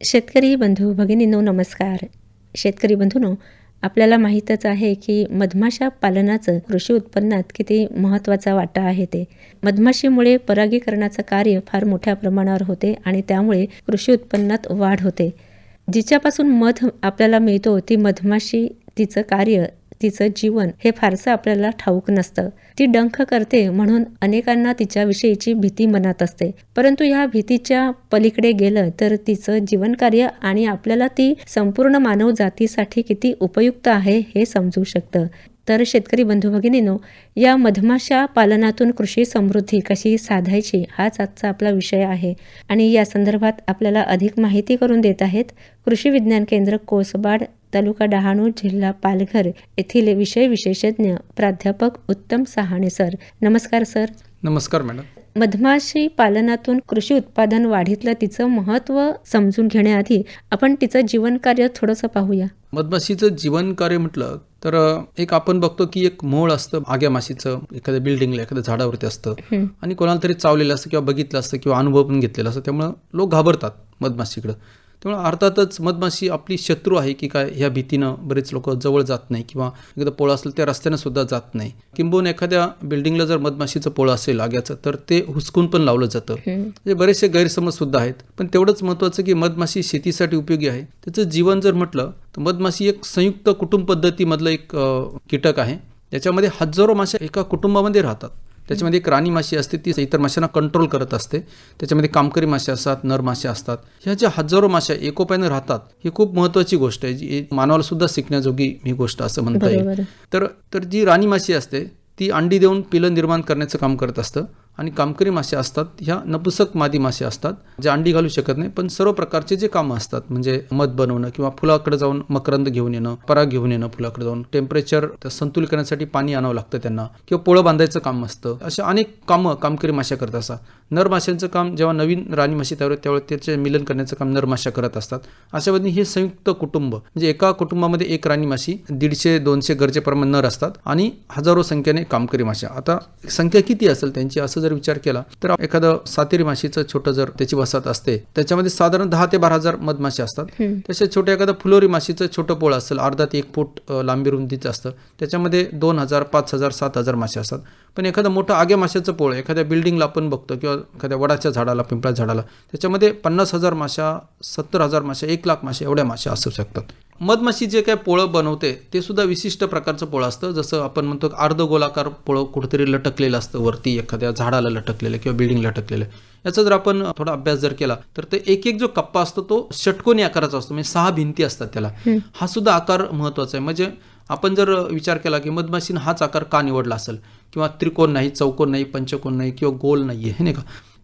शेतकरी बंधू भगिनींनो नमस्कार. शेतकरी बंधूंनो आपल्याला माहीतच आहे की मधमाशा पालनाचं कृषी उत्पन्नात किती महत्त्वाचा वाटा आहे ते. मधमाशीमुळे परागीकरणाचं कार्य फार मोठ्या प्रमाणावर होते आणि त्यामुळे कृषी उत्पन्नात वाढ होते. जिच्यापासून मध आपल्याला मिळतो ती मधमाशी तिचं कार्य तिचं जीवन हे फारसं आपल्याला ठाऊक नसतं. ती डंख करते म्हणून अनेकांना तिच्याविषयीची भीती मनात असते. परंतु ह्या भीतीच्या पलीकडे गेलं तर तिचं जीवनकार्य आणि आपल्याला ती संपूर्ण मानव जातीसाठी किती उपयुक्त आहे हे समजू शकतं. तर शेतकरी बंधू भगिनीनो या मधमाशा पालनातून कृषी समृद्धी कशी साधायची हाच आजचा आपला विषय आहे. आणि या संदर्भात आपल्याला अधिक माहिती करून देत आहेत कृषी विज्ञान केंद्र कोसबाड तालुका डहाणू जिल्हा पालघर येथील विषय विशेषज्ञ प्राध्यापक उत्तम सहाणे सर. नमस्कार सर. नमस्कार मॅडम. मधमाशी पालनातून कृषी उत्पादन वाढीतलं तिचं महत्त्व समजून घेण्याआधी आपण तिचं जीवनकार्य थोडंसं पाहूया. मधमाशीचं जीवन कार्य म्हटलं तर एक आपण बघतो की एक मोळ असतं आग्या माशीचं एखाद्या बिल्डिंगला एखाद्या झाडावरती असतं. आणि कोणाला तरी चावलेलं असतं किंवा बघितलं असतं किंवा अनुभव पण घेतलेला असतं त्यामुळं लोक घाबरतात मधमाशीकडं. त्यामुळे अर्थातच मधमाशी आपली शत्रू आहे की काय ह्या भीतीनं बरेच लोक जवळ जात नाही किंवा एखादं पोळं असेल त्या रस्त्यानं सुद्धा जात नाही. किंबहुना एखाद्या बिल्डिंगला जर मधमाशीचं पोळं असेल आग्याचं तर ते हुसकून पण लावलं जातं. म्हणजे बरेचसे गैरसमज सुद्धा आहेत. पण तेवढंच महत्त्वाचं की मधमाशी शेतीसाठी उपयोगी आहे. त्याचं जीवन जर म्हटलं तर मधमाशी एक संयुक्त कुटुंब पद्धतीमधलं एक कीटक आहे. त्याच्यामध्ये हजारो माश्या एका कुटुंबामध्ये राहतात. त्याच्यामध्ये एक राणी माशी असते ती इतर माशांना कंट्रोल करत असते. त्याच्यामध्ये कामकरी मासे असतात नर मासे असतात. ह्या ज्या हजारो माश्या एकोप्याने राहतात ही खूप महत्त्वाची गोष्ट आहे. जी मानवाला सुद्धा शिकण्याजोगी ही गोष्ट असं म्हणता. येईल. तर तर जी राणी माशी असते ती अंडी देऊन पिलं निर्माण करण्याचं काम करत असतं. आणि कामकरी मासे असतात ह्या नपुसक मादी मासे असतात जे अंडी घालू शकत नाही पण सर्व प्रकारचे जे कामं असतात म्हणजे मध बनवणं किंवा फुलाकडे जाऊन मकरंद घेऊन येणं पराग घेऊन येणं फुलाकडे जाऊन टेम्परेचर संतुलित करण्यासाठी पाणी आणावं लागतं त्यांना किंवा पोळं बांधायचं काम असतं. अशा अनेक कामं कामकरी माश्या करत असतात. नर माशांचं काम जेव्हा नवीन राणी माशी तयार त्यावेळेस त्याचे मिलन करण्याचं काम नर माश्या करत असतात. अशा पद्धतीने हे संयुक्त कुटुंब म्हणजे एका कुटुंबामध्ये एक राणी माशी दीडशे दोनशे गरजेप्रमाणे नर असतात आणि हजारो संख्येने कामकरी माश्या. आता संख्या किती असेल त्यांची असं जर विचार केला तर एखादं सातेरी माशीचं छोटं जर त्याची वसाहत असते त्याच्यामध्ये साधारण दहा ते बारा हजार मधमाशी असतात. तसेच छोट्या एखादं फुलोरी माशीचं छोटं पोळं असेल अर्धा ते एक फूट लांबी रुंदीचं असतं त्याच्यामध्ये दोन हजार पाच हजार सात हजार मासे असतात. पण एखादं मोठं आग्या माशाचं पोळं एखाद्या बिल्डिंगला आपण बघतो किंवा एखाद्या वडाच्या झाडाला पिंपळा झाडाला त्याच्यामध्ये पन्नास हजार माशा सत्तर हजार माशा एक लाख माशा एवढ्या माशा असू शकतात. मधमाशी जे काय पोळं बनवते ते सुद्धा विशिष्ट प्रकारचं पोळं असतं. जसं आपण म्हणतो की अर्धगोलाकार पोळं कुठेतरी लटकलेलं असतं वरती एखाद्या झाडाला लटकलेलं किंवा बिल्डिंगला लटकलेलं. याचा जर आपण थोडा अभ्यास जर केला तर ते एक एक जो कप्पा असतो तो षटकोनी आकाराचा असतो. म्हणजे सहा भिंती असतात त्याला. हा सुद्धा आकार महत्त्वाचा आहे. म्हणजे आपण जर विचार केला की मधमाशीनं हाच आकार का निवडला असेल? किंवा त्रिकोण नाही चौकोन नाही पंचकोन नाही किंवा गोल नाही आहे नाही का?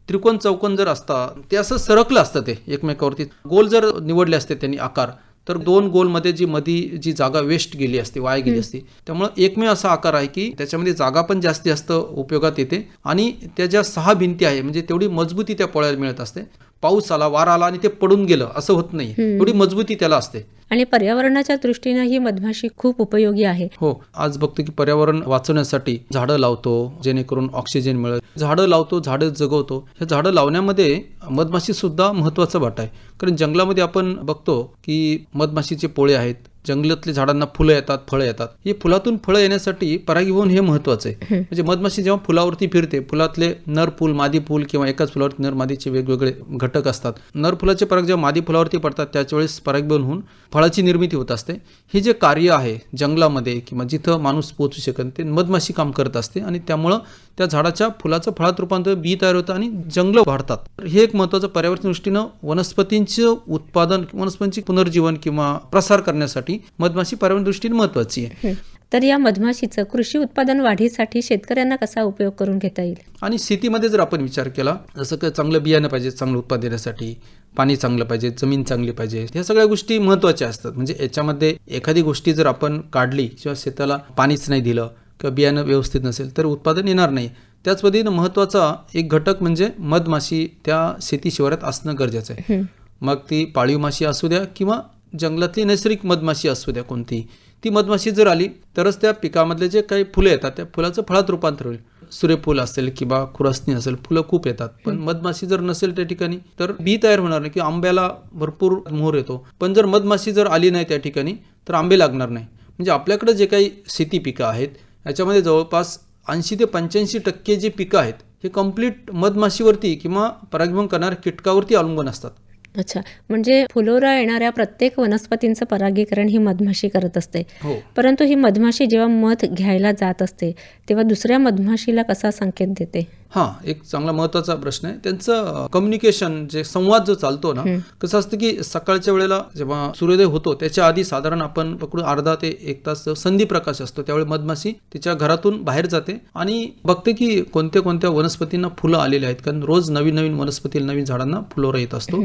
त्रिकोण चौकोन जर असता ते असं सरकलं असतं ते एकमेकावरती. गोल जर निवडले असते त्यांनी आकार तर दोन गोलमध्ये जी मधी जी जागा वेस्ट गेली असते वाया गेली असती त्यामुळं एकमेव असा आकार आहे की त्याच्यामध्ये जागा पण जास्ती जास्त उपयोगात येते आणि त्या ज्या सहा भिंती आहे म्हणजे तेवढी मजबूती त्या पोळ्याला मिळत असते. पाऊस आला वारा आला आणि ते पडून गेलं असं होत नाही. एवढी मजबूती त्याला असते. आणि पर्यावरणाच्या दृष्टीनं ही मधमाशी खूप उपयोगी आहे. हो आज बघतो की पर्यावरण वाचवण्यासाठी झाडं लावतो जेणेकरून ऑक्सिजन मिळेल. झाडं लावतो झाडं जगवतो. ह्या झाडं लावण्यामध्ये मधमाशी सुद्धा महत्त्वाचा वाटा आहे. कारण जंगलामध्ये आपण बघतो की मधमाशीचे पोळे आहेत जंगलातल्या झाडांना फुलं येतात फळं येतात. ही फुलातून फळं येण्यासाठी परागीभवन हे महत्वाचं आहे. म्हणजे मधमाशी जेव्हा फुलावरती फिरते फुलातले नर फुल मादी फुल किंवा एकाच फुलावरती नर मादीचे वेगवेगळे घटक असतात. नर फुलाचे पराग जेव्हा मादी फुलावरती पडतात त्याच वेळेस परागीभवन होऊन फळाची निर्मिती होत असते. हे जे कार्य आहे जंगलामध्ये किंवा जिथं माणूस पोहोचू शकत ते मधमाशी काम करत असते आणि त्यामुळं त्या झाडाच्या फुलाचं फळात रूपांतर बी तयार होतं आणि जंगलं वाढतात. तर हे एक महत्त्वाचं पर्यावरण दृष्टीनं वनस्पतींचं उत्पादन वनस्पतींचे पुनर्जीवन किंवा प्रसार करण्यासाठी मधमाशी पर्यावरण दृष्टीने महत्त्वाची आहे. तर या मधमाशीचं कृषी उत्पादन वाढीसाठी शेतकऱ्यांना कसा उपयोग करून घेता येईल? आणि शेतीमध्ये जर आपण विचार केला जसं की चांगलं बियाणं पाहिजे चांगलं उत्पादन देण्यासाठी पाणी चांगलं पाहिजे जमीन चांगली पाहिजे ह्या सगळ्या गोष्टी महत्त्वाच्या असतात. म्हणजे याच्यामध्ये एखादी गोष्टी जर आपण काढली किंवा शेताला पाणीच नाही दिलं किंवा बियाणं व्यवस्थित नसेल तर उत्पादन येणार नाही. त्याच पद्धतीनं महत्त्वाचा एक घटक म्हणजे मधमाशी त्या शेती शिवारात असणं गरजेचं आहे. मग ती पाळीव माशी असू द्या किंवा जंगलातली नैसर्गिक मधमाशी असू द्या कोणती ती मधमाशी जर आली तरच त्या पिकामधले जे काही फुलं येतात त्या फुलाचं फळात रूपांतर होईल. सूर्यफूल असेल किंवा खुरसणी असेल फुलं खूप येतात. पण मधमाशी जर नसेल त्या ठिकाणी तर बी तयार होणार नाही की आंब्याला भरपूर मोहर येतो. पण जर मधमाशी जर आली नाही त्या ठिकाणी तर आंबे लागणार नाही. म्हणजे आपल्याकडे जे काही शेती पिकं आहेत याच्यामध्ये जवळपास ऐंशी ते पंच्याऐंशी टक्के जे पिकं आहेत हे कंप्लीट मधमाशीवरती किंवा परागीभवन करणाऱ्या कीटकावरती अवलंबून असतात. अच्छा. म्हणजे फुलोरा येणाऱ्या प्रत्येक वनस्पतींचं परागीकरण ही मधमाशी करत असते. हो. परंतु ही मधमाशी जेव्हा मध घ्यायला जात असते तेव्हा दुसऱ्या मधमाशीला कसा संकेत देते? हां एक चांगला महत्त्वाचा प्रश्न आहे. त्यांचं कम्युनिकेशन जे संवाद जो चालतो ना कसं असतं की सकाळच्या वेळेला जेव्हा सूर्योदय होतो त्याच्या आधी साधारण आपण पकडून अर्धा ते एक तास संधी प्रकाश असतो. त्यावेळी मधमाशी तिच्या घरातून बाहेर जाते आणि बघते की कोणत्या कोणत्या वनस्पतींना फुलं आलेली आहेत. कारण रोज नवीन नवीन वनस्पती नवीन झाडांना फुलोरा येत असतो.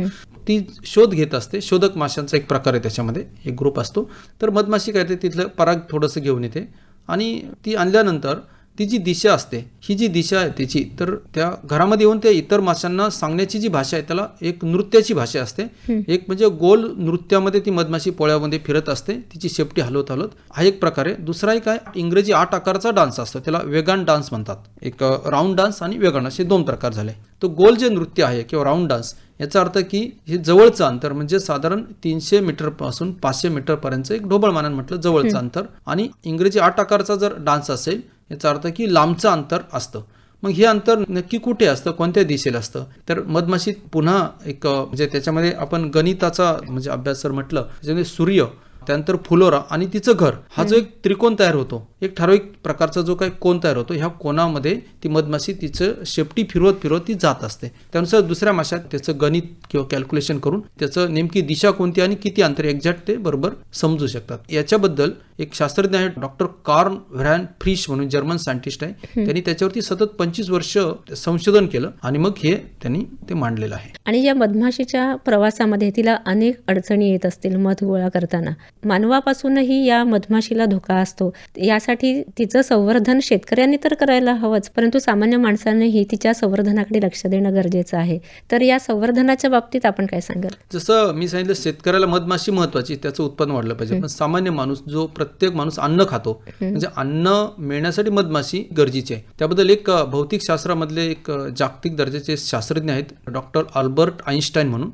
ती शोध घेत असते. शोधक माशांचा एक प्रकार आहे त्याच्यामध्ये. एक ग्रुप असतो. तर मधमाशी काय ते तिथलं पराग थोडंसं घेऊन येते आणि ती आणल्यानंतर ती जी दिशा असते ही जी दिशा आहे तिची तर त्या घरामध्ये येऊन त्या इतर माशांना सांगण्याची जी भाषा आहे त्याला एक नृत्याची भाषा असते. एक म्हणजे गोल नृत्यामध्ये ती मधमाशी पोळ्यामध्ये फिरत असते तिची शेपटी हलवत हलवत. हा एक प्रकार. दुसरा एक आहे इंग्रजी आठ आकाराचा डान्स असतो त्याला वेगान डान्स म्हणतात. एक राऊंड डान्स आणि वेगान असे दोन प्रकार झाले. तो गोल जे नृत्य आहे किंवा राऊंड डान्स याचा अर्थ की हे जवळचं अंतर म्हणजे साधारण तीनशे मीटरपासून पाचशे मीटर पर्यंत एक ढोबळ मानानं म्हटलं जवळचं अंतर. आणि इंग्रजी आठ आकाराचा जर डान्स असेल याचा अर्थ की लांबचं अंतर असतं. मग हे अंतर नक्की कुठे असतं? कोणत्या दिशेला असतं? तर मधमाशीत पुन्हा एक म्हणजे त्याच्यामध्ये आपण गणिताचा म्हणजे अभ्यास जर म्हटलं त्याच्यामध्ये सूर्य त्यानंतर फुलोरा आणि तिचं घर हा जो एक त्रिकोण तयार होतो. एक ठराविक प्रकारचा जो काही कोण तयार होतो ह्या कोणामध्ये ती मधमाशी तिचं शेपटी फिरवत फिरवत ती जात असते. त्यानुसार दुसऱ्या माशात त्याचं गणित किंवा कॅल्क्युलेशन करून त्याचं नेमकी दिशा कोणती आणि किती अंतर एक्झॅक्ट ते बरोबर समजू शकतात. याच्याबद्दल एक शास्त्रज्ञ आहे डॉक्टर कार्न व्हॅन फ्रिश म्हणून जर्मन सायंटिस्ट आहे. त्यांनी त्याच्यावरती सतत पंचवीस वर्ष संशोधन केलं आणि मग हे त्यांनी ते मांडलेलं आहे. आणि या मधमाशीच्या प्रवासामध्ये तिला अनेक अडचणी येत असतील मध गोळा करताना. मानवापासूनही या मधमाशीला धोका असतो. यासाठी तिचं संवर्धन शेतकऱ्यांनी तर करायला हवंच परंतु सामान्य माणसांनीही तिच्या संवर्धनाकडे लक्ष देणं गरजेचं आहे. तर या संवर्धनाच्या बाबतीत आपण काय सांगाल? जसं मी सांगितलं शेतकऱ्याला मधमाशी महत्वाची त्याचं उत्पन्न वाढलं पाहिजे. पण सामान्य माणूस जो प्रत्येक माणूस अन्न खातो. म्हणजे अन्न मिळण्यासाठी मधमाशी गरजेची आहे. त्याबद्दल एक भौतिक शास्त्रामधले एक जागतिक दर्जाचे शास्त्रज्ञ आहेत डॉक्टर अल्बर्ट आईन्स्टाईन म्हणून.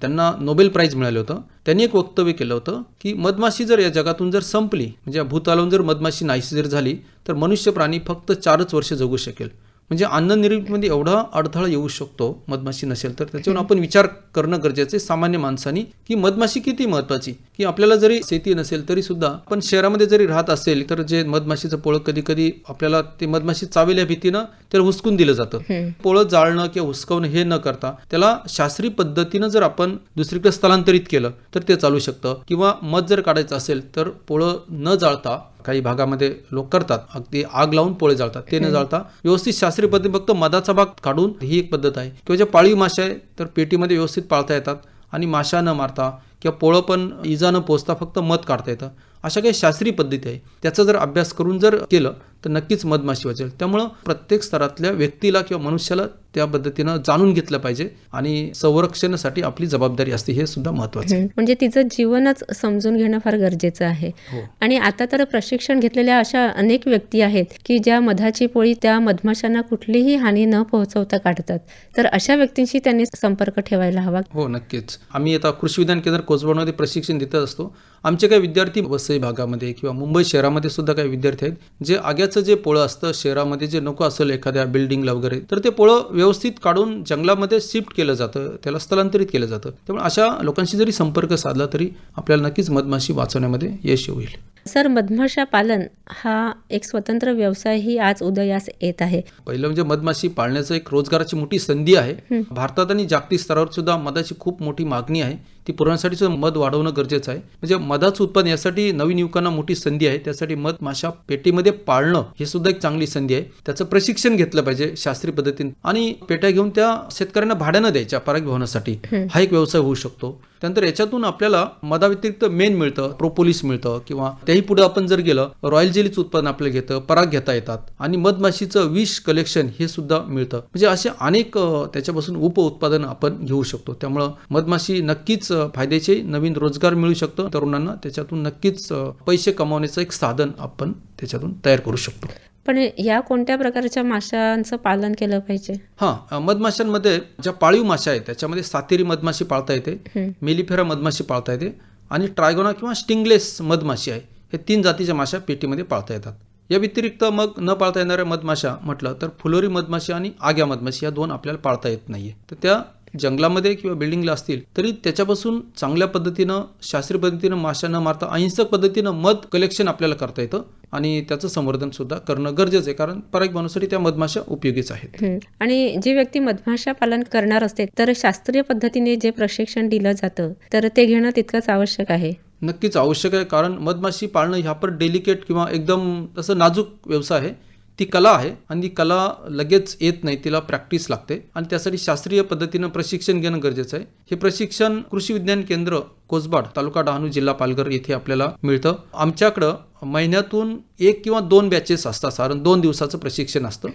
त्यांना नोबेल प्राइज मिळालं होतं. त्यांनी एक वक्तव्य केलं होतं की मधमाशी जर या जगातून जर संपली म्हणजे या भूतालावून जर मधमाशी नाहीशी जर झाली तर मनुष्य प्राणी फक्त चारच वर्ष जगू शकेल. म्हणजे अन्न निर्मितीमध्ये एवढा अडथळा येऊ शकतो मधमाशी नसेल तर त्याच्यावर आपण विचार करणं गरजेचं आहे सामान्य माणसानी. की मधमाशी किती महत्वाची की आपल्याला जरी शेती नसेल तरी सुद्धा पण शहरामध्ये जरी राहत असेल तर जे मधमाशीचं पोळं कधी कधी आपल्याला ते मधमाशी चावेल या भीतीनं त्याला हुसकून दिलं जातं. पोळं जाळणं किंवा हुसकवणं हे न करता त्याला शास्त्रीय पद्धतीनं जर आपण दुसरीकडे स्थलांतरित केलं तर ते चालू शकतं. किंवा मध जर काढायचं असेल तर पोळं न जाळता काही भागामध्ये लोक करतात. अगदी आग लावून पोळे जाळतात. ते न जाळता व्यवस्थित शास्त्रीय पद्धती फक्त मधाचा भाग काढून ही एक पद्धत आहे. किंवा ज्या पाळीव मासे आहे तर पेटीमध्ये व्यवस्थित पाळता येतात आणि माशा न मारता किंवा पोळं पण इजा न पोचता फक्त मध काढता येतं. अशा काही शास्त्रीय पद्धती आहे. त्याचा जर अभ्यास करून जर केलं तर नक्कीच मधमाशी वाचेल. त्यामुळं प्रत्येक स्तरातल्या व्यक्तीला किंवा मनुष्याला त्या पद्धतीनं जाणून घेतलं पाहिजे आणि संरक्षणासाठी आपली जबाबदारी असते हे सुद्धा महत्वाचं म्हणजे तिचं जीवनच समजून घेणं फार गरजेचं आहे. हो. आणि आता तर प्रशिक्षण घेतलेल्या अशा अनेक व्यक्ती आहेत की ज्या मधाची पोळी त्या मधमाशांना कुठलीही हानी न पोहोचवता काढतात. तर अशा व्यक्तींशी त्यांनी संपर्क ठेवायला हवा. हो नक्कीच. आम्ही आता कृषी विज्ञान केंद्र कोचवडमध्ये प्रशिक्षण देत असतो. आमचे काही विद्यार्थी वसई भागामध्ये किंवा मुंबई शहरामध्ये सुद्धा काही विद्यार्थी आहेत जे आग्याचं जे पोळं असतं शहरामध्ये जे नको असेल एखाद्या बिल्डिंगला वगैरे तर ते पोळं व्यवस्थित काढून जंगलामध्ये शिफ्ट केलं जातं त्याला स्थलांतरित केलं जातं. त्यामुळे अशा लोकांशी जरी संपर्क साधला तरी आपल्याला नक्कीच मधमाशी वाचवण्यामध्ये यश होईल सर मधमाशा पालन हा एक स्वतंत्र व्यवसायही आज उदयास येत आहे. पहिलं म्हणजे मधमाशी पाळण्याचं एक रोजगाराची मोठी संधी आहे. भारतात आणि जागतिक स्तरावर सुद्धा मधाची खूप मोठी मागणी आहे. ती पुरवण्यासाठी सुद्धा मध वाढवणं गरजेचं आहे. म्हणजे मधाचं उत्पादन यासाठी नवीन युवकांना मोठी संधी आहे. त्यासाठी मध माशा पेटीमध्ये पाळणं हे सुद्धा एक चांगली संधी आहे. त्याचं प्रशिक्षण घेतलं पाहिजे शास्त्रीय पद्धतीने. आणि पेट्या घेऊन त्या शेतकऱ्यांना भाड्यानं द्यायच्या परागीभवनासाठी. हा एक व्यवसाय होऊ शकतो. त्यानंतर याच्यातून आपल्याला मधाव्यतिरिक्त मेन मिळतं प्रोपोलिस मिळतं किंवा त्याही पुढे आपण जर गेलं रॉयल जेलीचं उत्पादन आपल्याला घेतं पराग घेता येतात आणि मधमाशीचं विष कलेक्शन हे सुद्धा मिळतं. म्हणजे असे अनेक त्याच्यापासून उप उत्पादन आपण घेऊ शकतो. त्यामुळं मधमाशी नक्कीच फायद्याचे नवीन रोजगार मिळू शकतो. तरुणांना त्याच्यातून नक्कीच पैसे कमावण्याचं एक साधन आपण त्याच्यातून तयार करू शकतो. पण या कोणत्या प्रकारच्या माशांचं पालन केलं पाहिजे? हां मधमाशांमध्ये ज्या पाळीव माशा आहेत त्याच्यामध्ये सातेरी मधमाशी पाळता येते. मेलिफेरा मधमाशी पाळता येते आणि ट्रायगोना किंवा स्टिंगलेस मधमाशी आहे हे तीन जातीच्या माशा पेटीमध्ये पाळता येतात. या व्यतिरिक्त मग न पाळता येणाऱ्या मधमाशा म्हटलं तर फुलोरी मधमाशी आणि आग्या मधमाशी या दोन आपल्याला पाळता येत नाहीये. तर त्या जंगलामध्ये किंवा बिल्डिंगला असतील तरी त्याच्यापासून चांगल्या पद्धतीनं शास्त्रीय पद्धतीनं माशा न मारता अहिंसक पद्धतीनं मध कलेक्शन आपल्याला करता येतं. आणि त्याचं संवर्धन सुद्धा करणं गरजेचं आहे. कारण पराग बनवण्यासाठी त्या मधमाशा उपयोगीच आहेत. आणि जी व्यक्ती मधमाशा पालन करणार असते तर शास्त्रीय पद्धतीने जे प्रशिक्षण दिलं जातं तर ते घेणं तितकंच आवश्यक आहे. नक्कीच आवश्यक आहे. कारण मधमाशी पाळणं ह्या पर डेलिकेट किंवा एकदम तसं नाजूक व्यवसाय आहे. ती कला आहे आणि ती कला लगेच येत नाही तिला प्रॅक्टिस लागते. आणि त्यासाठी शास्त्रीय पद्धतीनं प्रशिक्षण घेणं गरजेचं आहे. हे प्रशिक्षण कृषी विज्ञान केंद्र कोसबाड तालुका डहाणू जिल्हा पालघर येथे आपल्याला मिळतं. आमच्याकडं महिन्यातून एक किंवा दोन बॅचेस असतात साधारण दोन दिवसाचं प्रशिक्षण असतं.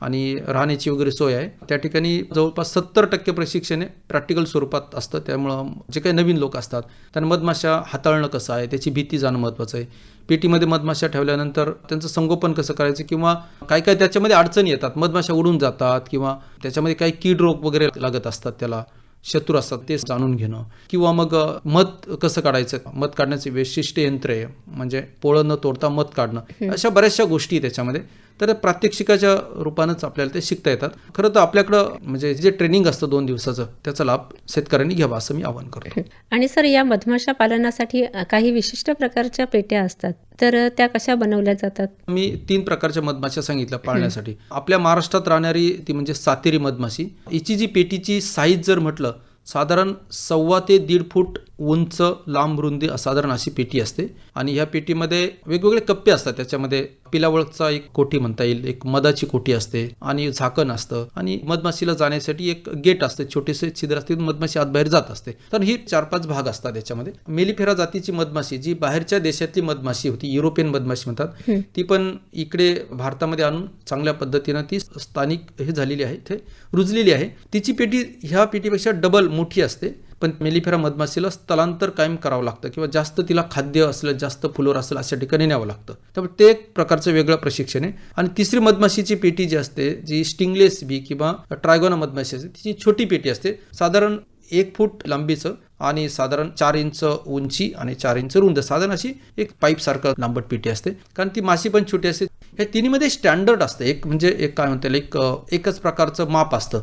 आणि राहण्याची वगैरे सोय आहे. त्या ठिकाणी जवळपास सत्तर टक्के प्रशिक्षण हे प्रॅक्टिकल स्वरूपात असतं. त्यामुळं जे काही नवीन लोक असतात त्यांना मधमाशा हाताळणं कसं आहे त्याची भीती जाणं महत्त्वाचं आहे. पेटीमध्ये मधमाशा ठेवल्यानंतर त्यांचं संगोपन कसं करायचं किंवा काय काय त्याच्यामध्ये अडचणी येतात? मधमाशा उडून जातात किंवा त्याच्यामध्ये काही कीड रोग वगैरे लागत असतात त्याला शत्रू असतात ते जाणून घेणं. किंवा मग मध कसं काढायचं? मध काढण्याचे वैशिष्ट्य यंत्र आहे म्हणजे पोळं न तोडता मध काढणं. अशा बऱ्याचशा गोष्टी त्याच्यामध्ये तर प्रात्यक्षिकाच्या रूपानंच आपल्याला ते शिकता येतात. खरं तर आपल्याकडं म्हणजे जे ट्रेनिंग असतं दोन दिवसाचं त्याचा लाभ शेतकऱ्यांनी घ्यावा असं मी आवाहन करतो. आणि सर या मधमाशा पालनासाठी काही विशिष्ट प्रकारच्या पेट्या असतात तर त्या कशा बनवल्या जातात? मी तीन प्रकारच्या मधमाशा सांगितल्या पाळण्यासाठी. आपल्या महाराष्ट्रात राहणारी ती म्हणजे सातेरी मधमाशी. हिची जी पेटीची साईज जर म्हटलं साधारण सव्वा ते दीड फूट उंच लांब रुंदी साधारण अशी पेटी असते. आणि ह्या पेटीमध्ये वेगवेगळे कप्पे असतात. त्याच्यामध्ये पिलावळचा एक कोठी म्हणता येईल एक मधाची कोठी असते आणि झाकण असतं. आणि मधमाशीला जाण्यासाठी एक गेट असते. छोटेसे छिद्र असते मधमाशी आतबाहेर जात असते. तर ही चार पाच भाग असतात याच्यामध्ये. मेलिफेरा जातीची मधमाशी जी बाहेरच्या देशातली मधमाशी होती युरोपियन मधमाशी म्हणतात ती पण इकडे भारतामध्ये आणून चांगल्या पद्धतीनं ती स्थानिक हे झालेली आहे इथे रुजलेली आहे. तिची पेटी ह्या पेटीपेक्षा डबल मोठी असते. पण मेलिफेरा मधमाशीला स्थलांतर कायम करावं लागतं किंवा जास्त तिला खाद्य असलं जास्त फुलोर असेल अशा ठिकाणी न्यावं लागतं. त्यामुळे ते एक प्रकारचं वेगळं प्रशिक्षण आहे. आणि तिसरी मधमाशीची पेटी जी असते जी स्टिंगलेस बी किंवा ट्रायगोना मधमाशी असते तिची छोटी पेटी असते. साधारण एक फूट लांबीचं आणि साधारण चार इंच उंची आणि चार इंच रुंद. साधारण अशी एक पाईप सारखं लांबट पेटी असते. कारण ती माशी पण छोटी असते. ह्या तिन्हीमध्ये स्टँडर्ड असतं. एक म्हणजे एक काय म्हणता येईल एक एकच प्रकारचं माप असतं.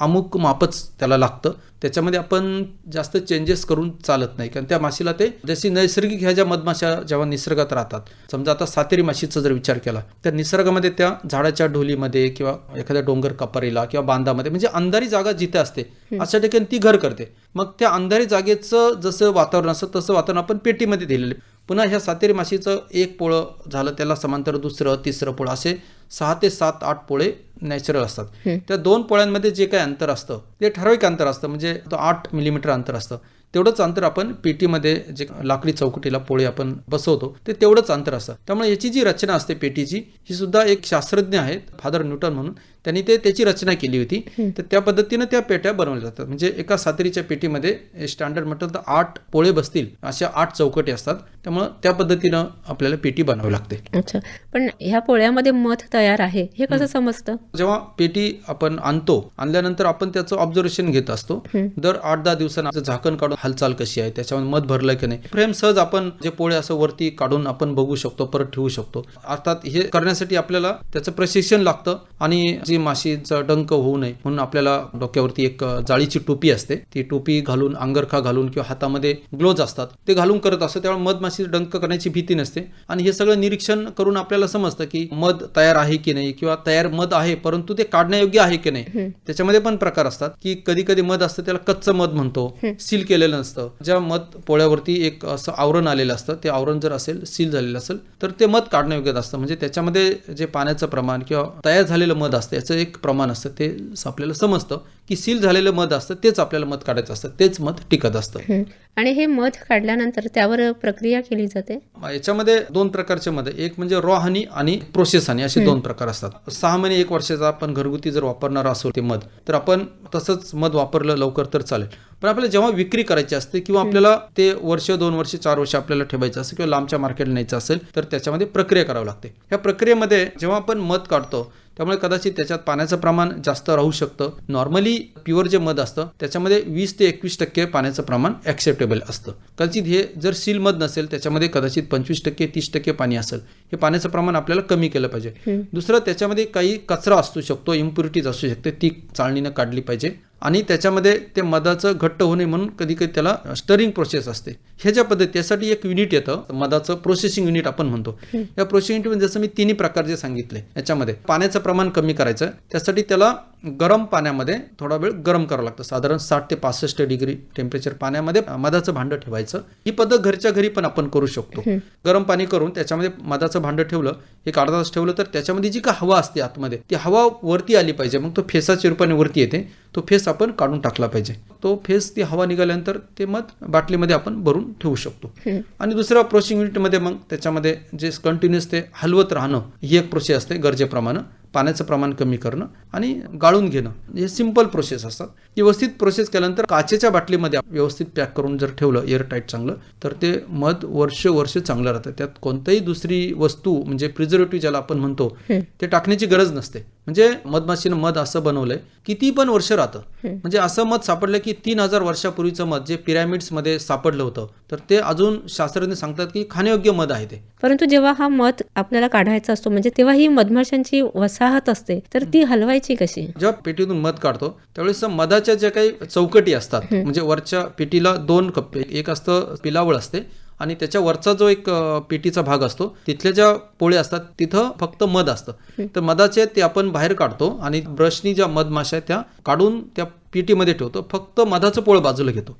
अमुक मापच त्याला लागतं. त्याच्यामध्ये आपण जास्त चेंजेस करून चालत नाही. कारण त्या माशीला ते जशी नैसर्गिक ह्या ज्या मधमाशा जेव्हा निसर्गात राहतात समजा आता सातेरी माशीचा जर विचार केला तर निसर्गामध्ये त्या झाडाच्या ढोलीमध्ये किंवा एखाद्या डोंगर कपारीला किंवा बांधामध्ये म्हणजे अंधारी जागा जिथे असते अशा ठिकाणी ती घर करते. मग त्या अंधारी जागेचं जसं वातावरण असतं तसं वातावरण आपण पेटीमध्ये दिलेलं. पुन्हा ह्या सातेरी माशीचं एक पोळं झालं त्याला समांतर दुसरं तिसरं पोळं असे सहा ते सात आठ पोळे नॅचरल असतात. त्या दोन पोळ्यांमध्ये जे काही अंतर असतं ते ठराविक अंतर असतं म्हणजे तो आठ मिलीमीटर अंतर असतं तेवढंच अंतर आपण पेटीमध्ये जे लाकडी चौकटीला पोळे आपण बसवतो ते तेवढंच अंतर असतं. त्यामुळे याची जी रचना असते पेटीची ही सुद्धा एक शास्त्रज्ञ आहेत फादर न्यूटन म्हणून त्यांनी ते त्याची रचना केली होती. तर त्या पद्धतीनं त्या पेट्या बनवल्या जातात. म्हणजे एका सातेरीच्या पेटीमध्ये स्टँडर्ड म्हटलं तर आठ पोळे बसतील अशा आठ चौकटी असतात. त्यामुळं त्या पद्धतीनं आपल्याला पेटी बनवावी लागते. अच्छा. पण ह्या पोळ्यामध्ये मध तयार आहे हे कसं समजतं? जेव्हा पेटी आपण आणतो आणल्यानंतर आपण त्याचं ऑब्झर्वेशन घेत असतो. दर आठ दहा दिवसांना झाकण काढून हालचाल कशी आहे त्याच्यामध्ये मध भरलं की नाही. फ्रेम सहज आपण जे पोळे असं वरती काढून आपण बघू शकतो परत ठेवू शकतो. अर्थात हे करण्यासाठी आपल्याला त्याचं प्रशिक्षण लागतं आणि जी माशीचा डंक होऊ नये म्हणून आपल्याला डोक्यावरती एक जाळीची टोपी असते. ती टोपी घालून अंगरखा घालून किंवा हातामध्ये ग्लोज असतात. ते घालून करत असतं त्यामुळे मधमाशी डंक करण्याची भीती नसते. आणि हे सगळं निरीक्षण करून आपल्याला समजतं की मध तयार आहे की नाही किंवा तयार मध आहे परंतु ते काढण्यायोग्य आहे की नाही. त्याच्यामध्ये पण प्रकार असतात की कधी कधी मध असतं त्याला कच्चं मध म्हणतो. सील केलेलं नसतं. ज्या मध पोळ्यावरती एक असं आवरण आलेलं असतं ते आवरण जर असेल सील झालेलं असेल तर ते मध काढण्यायोग्य असतं. म्हणजे त्याच्यामध्ये जे पाण्याचं प्रमाण किंवा तयार झालेलं मध असतं याचं एक प्रमाण असतं ते आपल्याला समजतं की सील झालेलं मध असतं तेच आपल्याला मध काढायचं असतं तेच मध टिकत असतं. आणि हे मध काढल्यानंतर त्यावर प्रक्रिया केली जाते? याच्यामध्ये दोन प्रकारचे मध. एक म्हणजे रॉ हनी आणि प्रोसेस हनी असे दोन प्रकार असतात. सहा महिने एक वर्षाचा आपण घरगुती जर वापरणार असो ते मध तर आपण तसंच मध वापरलं लवकर तर चालेल. पण आपल्याला जेव्हा विक्री करायची असते किंवा आपल्याला ते वर्ष दोन वर्ष चार वर्ष आपल्याला ठेवायचं असेल किंवा लांबच्या मार्केटला न्यायचं असेल तर त्याच्यामध्ये प्रक्रिया करावी लागते. या प्रक्रियेमध्ये जेव्हा आपण मध काढतो त्यामुळे कदाचित त्याच्यात पाण्याचं प्रमाण जास्त राहू शकतं. नॉर्मली प्युअर जे मध असतं त्याच्यामध्ये वीस ते एकवीस टक्के पाण्याचं प्रमाण ॲक्सेप्टेबल असतं. कदाचित हे जर सील मध नसेल त्याच्यामध्ये कदाचित पंचवीस टक्के तीस टक्के पाणी असेल हे पाण्याचं प्रमाण आपल्याला कमी केलं पाहिजे. दुसरं त्याच्यामध्ये काही कचरा असू शकतो इम्प्युरिटीज असू शकते ती चाळणीनं काढली पाहिजे. आणि त्याच्यामध्ये ते मधाचं घट्ट होणे म्हणून कधी कधी त्याला स्टरिंग प्रोसेस असते. ह्याच्या पद्धती त्यासाठी एक युनिट येतं मधाचं प्रोसेसिंग युनिट आपण म्हणतो. या प्रोसेसिंग युनिट जसं मी तिन्ही प्रकारचे सांगितले याच्यामध्ये पाण्याचं प्रमाण कमी करायचं त्यासाठी त्याला गरम पाण्यामध्ये थोडा वेळ गरम करावं लागतं. साधारण साठ ते पासष्ट डिग्री टेम्परेचर पाण्यामध्ये मधाचं भांडं ठेवायचं. ही पद्धत घरच्या घरी पण आपण करू शकतो. गरम पाणी करून त्याच्यामध्ये मधाचं भांडं ठेवलं एक अर्धा तास ठेवलं तर त्याच्यामध्ये जी का हवा असते आतमध्ये ती हवा वरती आली पाहिजे. मग तो फेसाच्या रूपाने वरती येते. तो फेस आपण काढून टाकला पाहिजे. तो फेस ती हवा निघाल्यानंतर ते मध बाटलीमध्ये आपण भरून ठेवू शकतो. आणि दुसऱ्या प्रोसेसिंग युनिटमध्ये मग त्याच्यामध्ये जे कंटिन्युअस ते हलवत राहणं ही एक प्रोसेस असते गरजेप्रमाणे पाण्याचं प्रमाण कमी करणं आणि गाळून घेणं. हे सिंपल प्रोसेस असतात. व्यवस्थित प्रोसेस केल्यानंतर काचेच्या बाटलीमध्ये व्यवस्थित पॅक करून जर ठेवलं एअर टाईट चांगलं तर ते मध वर्ष वर्ष चांगलं राहतं. त्यात कोणताही दुसरी वस्तू म्हणजे प्रिझर्वेटिव्ह ज्याला आपण म्हणतो ते टाकण्याची गरज नसते. म्हणजे मधमाशीनं मध असं बनवलंय किती पण वर्ष राहतं. म्हणजे असं मध सापडलं की तीन हजार वर्षापूर्वीचं मध जे पिरॅमिड्समध्ये सापडलं होतं तर ते अजून शास्त्रज्ञ सांगतात की खाण्यायोग्य मध आहे ते. परंतु जेव्हा हा मध आपल्याला काढायचा असतो म्हणजे तेव्हा ही मधमाशांची वसाहत असते तर ती हलवायची कशी? जेव्हा पेटीतून मध काढतो त्यावेळेस मधाच्या ज्या काही चौकटी असतात म्हणजे वरच्या पेटीला दोन कप्पे एक असतं पिलावळ असते आणि त्याच्या वरचा जो एक पेटीचा भाग असतो तिथल्या ज्या पोळे असतात तिथं फक्त मध असतं. तर मधाचे ते आपण बाहेर काढतो आणि ब्रशनी ज्या मधमाशा आहेत त्या काढून त्या पेटीमध्ये ठेवतो फक्त मधाचं पोळ बाजूला घेतो.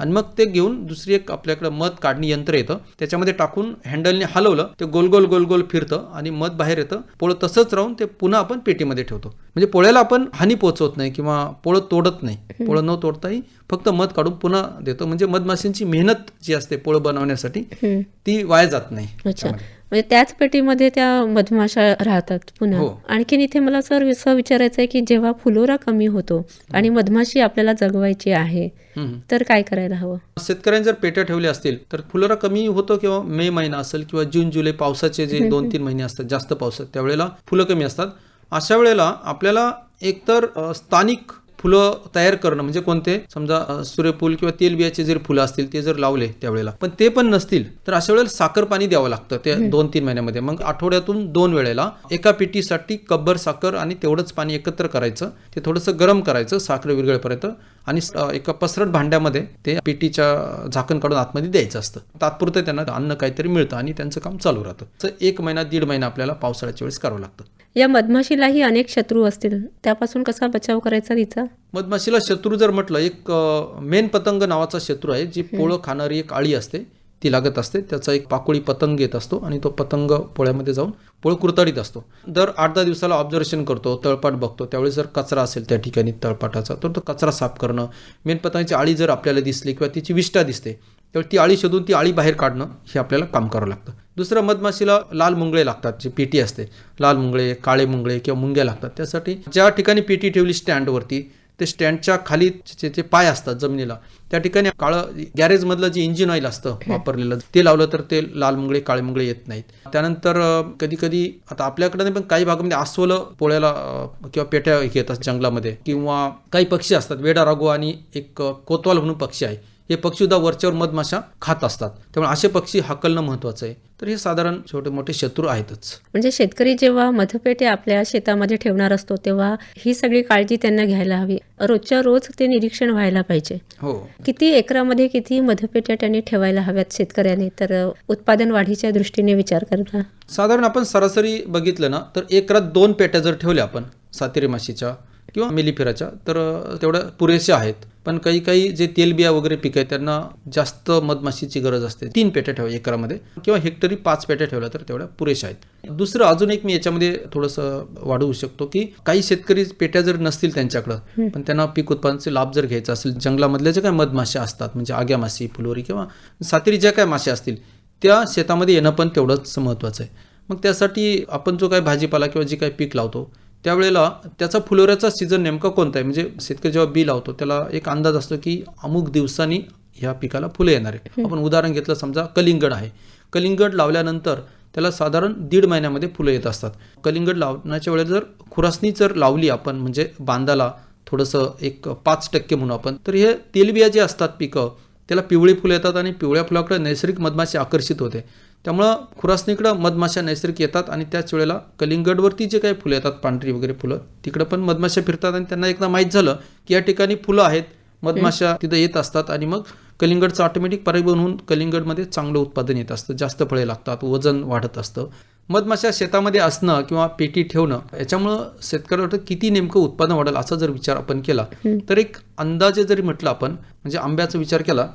आणि मग ते घेऊन दुसरी एक आपल्याकडे मध काढणी यंत्र येतं त्याच्यामध्ये टाकून हँडलने हलवलं ते गोल गोल गोल गोल फिरतं आणि मध बाहेर येतं. पोळं तसंच राहून ते पुन्हा आपण पेटीमध्ये ठेवतो. म्हणजे पोळ्याला आपण हानी पोहोचवत नाही किंवा पोळं तोडत नाही. पोळं न तोडताही फक्त मध काढून पुन्हा देतो. म्हणजे मधमाशींची मेहनत जी असते पोळं बनवण्यासाठी ती वाया जात नाही. अच्छा. म्हणजे त्याच पेटीमध्ये त्या मधमाशा राहतात पुन्हा. हो. आणखीन इथे मला सर असं विचारायचं आहे की जेव्हा फुलोरा कमी होतो आणि मधमाशी आपल्याला जगवायची आहे. तर काय करायला हवं? शेतकऱ्यांनी जर पेट्या ठेवल्या असतील तर फुलोरा कमी होतो किंवा मे महिना असेल किंवा जून जुलै पावसाचे जे दोन तीन महिने असतात जास्त पावसात त्यावेळेला फुलं कमी असतात. अशा वेळेला आपल्याला एकतर स्थानिक फुलं तयार करणं म्हणजे कोणते? समजा सूर्यफूल किंवा तेलबियाचे जर फुलं असतील ते जर लावले त्यावेळेला पण ते पण नसतील तर अशा वेळेला साखर पाणी द्यावं लागतं ते दोन तीन महिन्यामध्ये. मग आठवड्यातून दोन वेळेला एका पेटीसाठी कब्बर साखर आणि तेवढंच पाणी एकत्र करायचं. ते थोडंसं गरम करायचं साखर विरघळेपर्यंत. आणि एका पसरट भांड्यामध्ये ते पेटीच्या झाकण काढून आतमध्ये द्यायचं असतं. तात्पुरतं त्यांना अन्न काहीतरी मिळतं आणि त्यांचं काम चालू राहतं. तर एक महिना दीड महिना आपल्याला पावसाळ्याच्या वेळेस करावं लागतं. या मधमाशीलाही अनेक शत्रू असतील. त्यापासून कसा बचाव करायचा तिचा? मधमाशीला शत्रू जर म्हटलं एक मेन पतंग नावाचा शत्रू आहे जी पोळं खाणारी एक आळी असते. ती लागत असते. त्याचा एक पाकोळी पतंग येत असतो आणि तो पतंग पोळ्यामध्ये जाऊन पोळ कुरतडीत असतो. दर आठ दहा दिवसाला ऑब्झर्वेशन करतो तळपाट बघतो. त्यावेळी जर कचरा असेल त्या ठिकाणी तळपाटाचा तर तो कचरा साफ करणं. मेन पतंगाची आळी जर आपल्याला दिसली किंवा तिची विष्ठा दिसते तर ती आळी शोधून ती आळी बाहेर काढणं हे आपल्याला काम करावं लागतं. दुसरं मधमाशीला लाल मुंगळे लागतात जे पेटी असते. लाल मुंगळे काळे मुंगळे किंवा मुंग्या लागतात. त्यासाठी ज्या ठिकाणी पेटी ठेवली स्टँडवरती ते स्टँडच्या खाली जे जे पाय असतात जमिनीला त्या ठिकाणी काळं गॅरेजमधलं जे इंजिन ऑइल असतं वापरलेलं ते लावलं तर ते लाल मुंगळे काळे मुंगळे येत नाहीत. त्यानंतर कधी कधी आता आपल्याकडे नाही पण काही भागामध्ये अस्वलं पोळ्याला किंवा पेट्या येतात जंगलामध्ये किंवा काही पक्षी असतात वेडा रागो आणि एक कोतवाल म्हणून पक्षी आहे. हे पक्षी सुद्धा वरच्यावर मधमाशा खात असतात. त्यामुळे असे पक्षी हाकलणं महत्वाचं आहे. तर हे साधारण छोटे मोठे शत्रू आहेतच. म्हणजे शेतकरी जेव्हा मधपेटे आपल्या शेतामध्ये ठेवणार असतो तेव्हा ही सगळी काळजी त्यांना घ्यायला हवी. रोजच्या रोज ते निरीक्षण व्हायला पाहिजे. हो. किती एकरामध्ये किती मधपेट्या त्यांनी ठेवायला हव्यात शेतकऱ्यांनी? तर उत्पादन वाढीच्या दृष्टीने विचार करता साधारण आपण सरासरी बघितलं ना तर एकरात दोन पेट्या जर ठेवल्या आपण सातेरी माशीच्या किंवा मेलिफेराच्या तर तेवढ्या पुरेशा आहेत. पण काही काही जे तेलबिया वगैरे पीक आहे त्यांना जास्त मधमाशीची गरज असते. तीन पेट्या ठेवा एकरामध्ये किंवा हेक्टरी पाच पेट्या ठेवल्या तर तेवढ्या पुरेशा आहेत. दुसरं अजून एक मी याच्यामध्ये थोडंसं वाढवू शकतो की काही शेतकरी पेट्या जर नसतील त्यांच्याकडं पण त्यांना पीक उत्पादनाचे लाभ जर घ्यायचा असेल जंगलामधल्या ज्या काही मधमाशा असतात म्हणजे आग्या माशी फुलोरी किंवा सातेरी ज्या काय माश्या असतील त्या शेतामध्ये येणं पण तेवढंच महत्त्वाचं आहे. मग त्यासाठी आपण जो काही भाजीपाला किंवा जे काही पीक लावतो त्यावेळेला त्याचा फुलोऱ्याचा सीझन नेमका कोणता आहे? म्हणजे शेतकरी जेव्हा बी लावतो त्याला एक अंदाज असतो की अमुक दिवसांनी ह्या पिकाला फुले येणार आहे आपण उदाहरण घेतलं समजा कलिंगड आहे. कलिंगड लावल्यानंतर त्याला साधारण दीड महिन्यामध्ये फुलं येत असतात. कलिंगड लावण्याच्या वेळेला जर खुरासणी जर लावली आपण म्हणजे बांधाला थोडंसं एक पाच टक्के म्हणू आपण तर हे तेलबिया जे असतात पिकं त्याला पिवळी फुलं येतात आणि पिवळ्या फुलाकडे नैसर्गिक मधमाशी आकर्षित होते. त्यामुळं खुरासणीकडं मधमाशा नैसर्गिक येतात आणि त्याच वेळेला कलिंगडवरती जे काही फुलं येतात पांढरी वगैरे फुलं तिकडं पण मधमाशा फिरतात आणि त्यांना एकदा माहीत झालं की या ठिकाणी फुलं आहेत. मधमाशा तिथं येत असतात आणि मग कलिंगडचं ऑटोमॅटिक परागीभवन होऊन कलिंगडमध्ये चांगलं उत्पादन येत असतं. जास्त फळे लागतात वजन वाढत असतं. मधमाशा शेतामध्ये असणं किंवा पेटी ठेवणं याच्यामुळं शेतकऱ्याला किती नेमकं उत्पादन वाढेल असा जर विचार आपण केला तर एक अंदाजे जरी म्हटलं आपण म्हणजे आंब्याचा विचार केला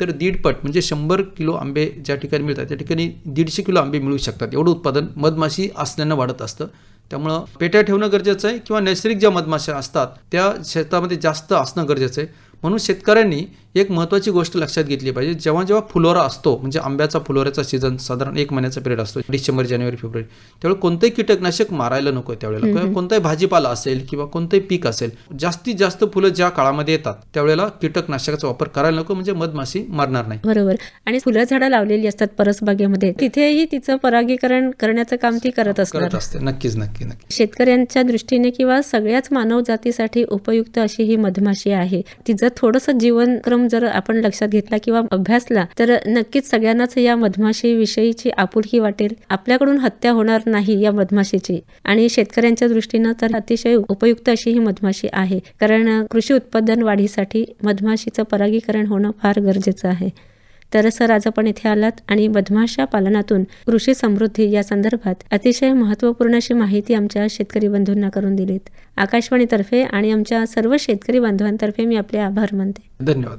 तर दीडपट म्हणजे शंभर किलो आंबे ज्या ठिकाणी मिळतात त्या ठिकाणी दीडशे किलो आंबे मिळू शकतात. एवढं उत्पादन मधमाशी असल्यानं वाढत असतं. त्यामुळं पेट्या ठेवणं गरजेचं आहे किंवा नैसर्गिक ज्या मधमाशा असतात त्या शेतामध्ये जास्त असणं गरजेचं आहे. म्हणून शेतकऱ्यांनी एक महत्त्वाची गोष्ट लक्षात घेतली पाहिजे. जेव्हा जेव्हा फुलोरा असतो म्हणजे आंब्याचा फुलोऱ्याचा सीझन साधारण एक महिन्याचा पिरियड असतो डिसेंबर जानेवारी फेब्रुवारी त्यावेळी कोणतंही कीटकनाशक मारायला नको त्यावेळेला. किंवा कोणताही भाजीपाला असेल किंवा कोणतंही पीक असेल जास्तीत जास्त फुलं ज्या काळामध्ये येतात त्यावेळेला कीटकनाशकाचा वापर करायला नको म्हणजे मधमाशी मारणार नाही. बरोबर. आणि फुलं झाडं लावलेली असतात परसबागेमध्ये तिथेही तिचं परागीकरण करण्याचं काम ती करत असते. नक्कीच नक्की नक्की. शेतकऱ्यांच्या दृष्टीने किंवा सगळ्याच मानव जातीसाठी उपयुक्त अशी ही मधमाशी आहे. तिचं थोडंसं जीवनक्रम जर आपण लक्षात घेतला किंवा अभ्यासला तर नक्कीच सगळ्यांनाच या मधमाशी विषयीची आपुलकी वाटेल. आपल्याकडून हत्या होणार नाही या मधमाशीची. आणि शेतकऱ्यांच्या दृष्टीनं तर अतिशय उपयुक्त अशी ही मधमाशी आहे. कारण कृषी उत्पादन वाढीसाठी मधमाशीचं परागीकरण होणं फार गरजेचं आहे. तर सर आज आपण इथे आलात आणि मधमाशा पालनातून कृषी समृद्धी या संदर्भात अतिशय महत्त्वपूर्ण अशी माहिती आमच्या शेतकरी बंधूंना करून दिलीत. आकाशवाणीतर्फे आणि आमच्या सर्व शेतकरी बांधवांतर्फे मी आपले आभार मानते. धन्यवाद